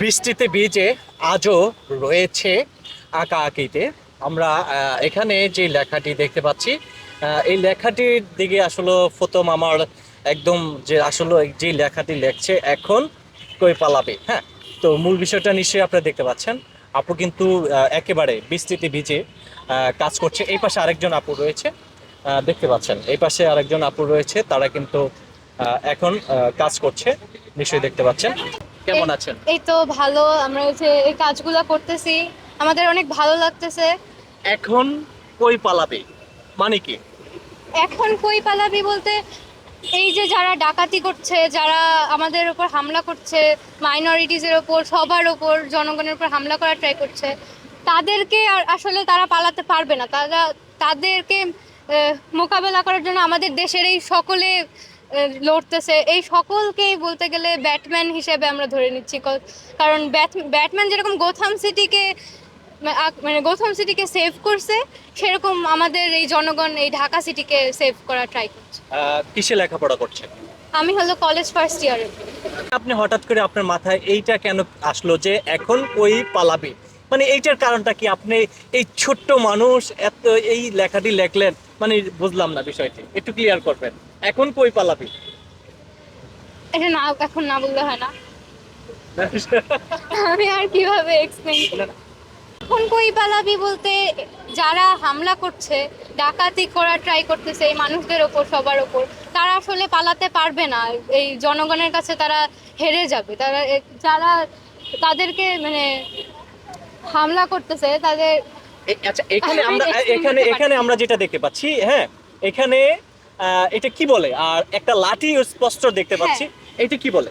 বৃষ্টিতে ভিজে আজও রয়েছে আঁকা আঁকিতে আমরা এখানে যে লেখাটি দেখতে পাচ্ছি এই লেখাটির দিকে আসলে প্রথম আমার একদম যে আসলে যে লেখাটি লেখছে এখন কই পালাবে হ্যাঁ? তো মূল বিষয়টা নিশ্চয়ই আপনারা দেখতে পাচ্ছেন। আপু কিন্তু একেবারে বৃষ্টিতে ভিজে কাজ করছে। এই পাশে আরেকজন আপু রয়েছে দেখতে পাচ্ছেন। এই পাশে আরেকজন আপু রয়েছে, তারা কিন্তু এখন কাজ করছে, নিশ্চয়ই দেখতে পাচ্ছেন। কেমন আছেন? এই তো ভালো আমরা হচ্ছে এই কাজগুলো করতেছি আমাদের অনেক ভালো লাগতেছে। এখন কই পালাবে? মানে কি? এখন কই পালাবি বলতে এই যে যারা ডাকাতি করছে যারা আমাদের উপর হামলা করছে মাইনরিটিজের ওপর সবার ওপর জনগণের উপর হামলা করার ট্রাই করছে তাদেরকে আসলে তারা পালাতে পারবে না। তারা তাদেরকে মোকাবেলা করার জন্য আমাদের দেশের এই সকলে লড়তেছে। এই সকলকেই বলতে গেলে ব্যাটম্যান হিসেবে আমরা ধরে নিচ্ছি। কারণ ব্যাট- ব্যাটম্যান যেরকম গোথাম সিটিকে মানে গোথাম সিটিকে সেভ করছে সেরকম আমাদের এই জনগণ এই ঢাকা সিটিকে সেভ করা ট্রাই করছে। কিসে লেখাপড়া করছে আমি হলো কলেজ ফার্স্ট ইয়ারে আপনি হঠাৎ করে আপনার মাথায় এইটা কেন আসলো যে এখন ওই পালাবে? মানে এইটার কারণটা কি? আপনি এই ছোট্ট মানুষ এত এই লেখাটি লেখলেন মানে বুঝলাম না বিষয়টি। একটু ক্লিয়ার করবেন। এখন কই পালাবে? এটা না এখন না বললে হয় না। আমি আর কীভাবে এক্সপ্লেইন এখন কই পালাবি বলতে যারা হামলা করছে ডাকাতি করার ট্রাই করতেছে এই মানুষদের ওপর সবার ওপর তারা আসলে পালাতে পারবে না। এই জনগণের কাছে তারা হেরে যাবে। তারা যারা তাদেরকে মানে হামলা করতেছে তাদের আচ্ছা এখানে আমরা এখানে এখানে আমরা যেটা দেখতে পাচ্ছি হ্যাঁ এখানে এটা কি বলে? আর একটা লাঠি স্পষ্ট দেখতে হ্যাঁ। পাচ্ছি। এটা কি বলে?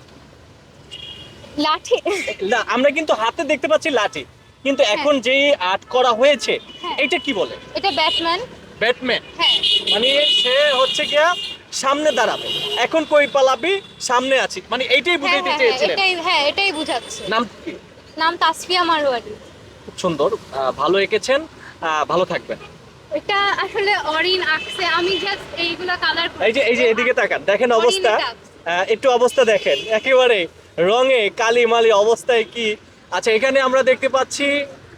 লাঠি। না আমরা কিন্তু হাতে দেখতে পাচ্ছি লাঠি। কিন্তু এখন যে আর্ট করা হয়েছে হ্যাঁ। এটা কি বলে? এটা ব্যাটম্যান। ব্যাটম্যান। হ্যাঁ। মানে সে হচ্ছে কি সামনে দাঁড়াবে। এখন কই পালাবি? সামনে আছি। মানে এইটাই হ্যাঁ বুঝাইতে হ্যাঁ হ্যাঁ, চেয়েছিলেন। এটাই হ্যাঁ এটাই বুঝাচ্ছে। নাম নাম তাসফিয়া মারোয়ারি খুব সুন্দর। ভালো এঁকেছেন। আহ, ভালো থাকবেন। এটা আসলে অরিন আঁকছে। আমি জাস্ট এইগুলা কালার এই যে এই যে এদিকে তাকান। দেখেন অবস্থা। একটু অবস্থা দেখেন। একেবারে রঙে কালি মালি অবস্থায় কি? আচ্ছা এখানে আমরা দেখতে পাচ্ছি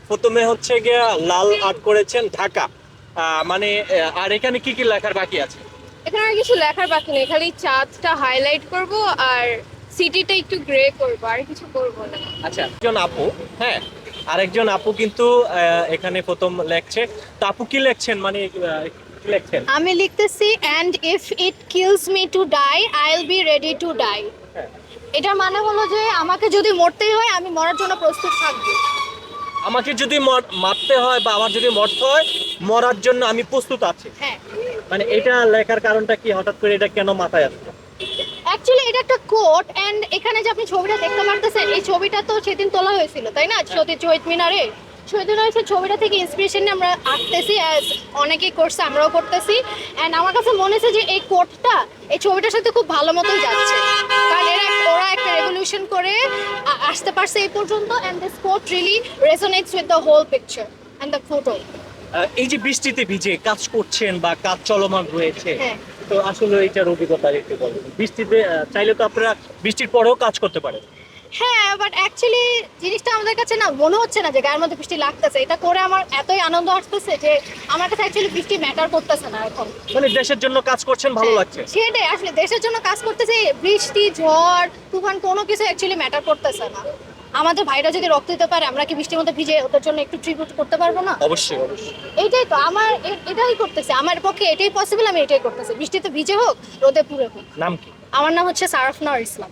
প্রথমে হচ্ছে গিয়া লাল আর্ট করেছেন ঢাকা। আহ, মানে আর এখানে কি কি লেখার বাকি আছে? এখানে আর কিছু লেখার বাকি নেই। খালি চাঁদটা হাইলাইট করব আর সিটিটা একটু গ্রে করব আর কিছু করব না। আচ্ছা একজন আপু হ্যাঁ আরেকজন আপু কিন্তু এখানে প্রথম লেখছে। তো আপু কি লেখছেন? মানে লেখছেন? আমি লিখতেছি and if it kills me to die I will be ready to die. এটার মানে হলো যে আমাকে যদি মরতেই হয় আমি মরার জন্য প্রস্তুত থাকব। আমাকে যদি মর- মারতে হয় বা আমার যদি মরতে হয় মরার জন্য আমি প্রস্তুত আছি। হ্যাঁ। মানে এটা লেখার কারণটা কি? হঠাৎ করে এটা কেন মাথায় আসলো? অ্যাকচুয়ালি এটা একটা কোট এন্ড এখানে যে আপনি ছবিটা দেখতে পারতেছেন এই ছবিটা তো সেদিন তোলা হয়েছিল তাই না? সতী শহীদ মিনারে। মিনারে সেই ছবিটা থেকে ইন্সপিরেশন নিয়ে আমরা আঁকতেছি অ্যাজ অনেকেই করছে আমরাও করতেছি। অ্যান্ড আমার কাছে মনে হচ্ছে যে এই কোটটা এই ছবিটার সাথে খুব ভালো মতোই যাচ্ছে। কারণ এরা ওরা একটা রেভলিউশন করে আসতে পারছে এই পর্যন্ত and this quote really resonates with the whole picture and the photo এই যে বৃষ্টিতে ভিজে কাজ করছেন বা কাজ চলমান রয়েছে হ্যাঁ। তো আসলে এটার অভিজ্ঞতা একটু বলবেন বৃষ্টিতে চাইলে তো আপনারা বৃষ্টির পরেও কাজ করতে পারেন। হ্যাঁ বাট অ্যাকচুয়ালি জিনিসটা আমাদের কাছে না মনে হচ্ছে না যে গায়ের মধ্যে বৃষ্টি লাগতেছে। এটা করে আমার এতই আনন্দ আসতেছে যে আমার কাছে অ্যাকচুয়ালি বৃষ্টি ম্যাটার করতেছে না এখন। মানে দেশের জন্য কাজ করছেন ভালো লাগছে? সেটাই আসলে দেশের জন্য কাজ করতেছে বৃষ্টি ঝড় তুফান কোনো কিছু অ্যাকচুয়ালি ম্যাটার করতেছে না। আমাদের ভাইরা যদি রক্ত দিতে পারে আমরা কি বৃষ্টির মধ্যে ভিজে ওদের জন্য একটু ট্রিবিউট করতে পারব না? অবশ্যই অবশ্যই। এইটাই তো আমার এ- এটাই করতেছে। আমার পক্ষে এটাই পসিবল আমি এটাই করতেছি। বৃষ্টিতে ভিজে হোক রোদে পুরে হোক। নাম কি? আমার নাম হচ্ছে সারাফনার ইসলাম।